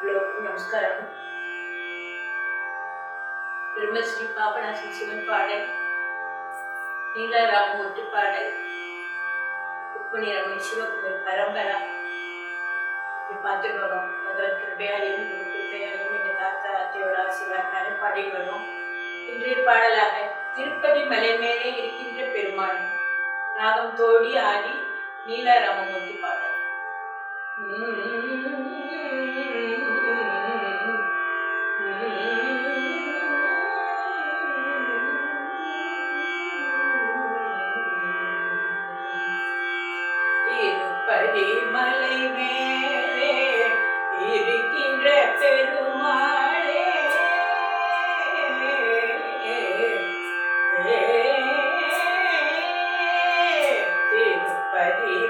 எல்லோருக்கும் நமஸ்காரம் பிரம்மஸ்ரீ பாபநாசி சிவன் பாடல் நீலாராமூர்த்தி பாடல் ருக்மணி ரமணி சிவகுமார் பரம்பரா பார்த்துட்டு வரோம் முதல் கிருபையாலையும் குரு கிருபையாலையும் தாத்தா அத்தையோட ஆசீர்வாதத்தாலே பாடிட்டு வரோம் இன்றைய பாடலாக திருப்பதி மலை மேலே இருக்கின்ற பெருமான் ராகம் தோடி ஆடி நீலாராமமூர்த்தி பாடல் by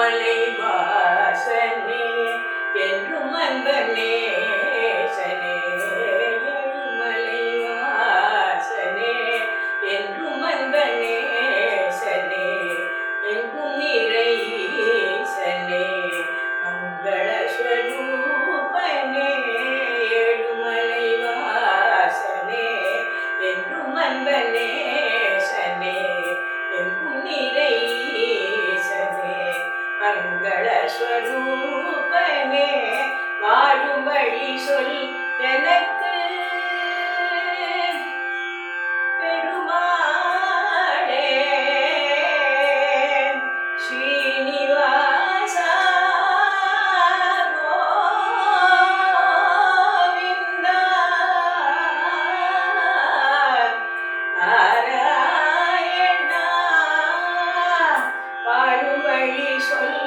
மலை வாசனே என்றும் அன்பனே. சொல் எனக்கு. பெருமாளே ஸ்ரீனிவாசா கோவிந்தா நாராயணா வாழும் வழி சொல்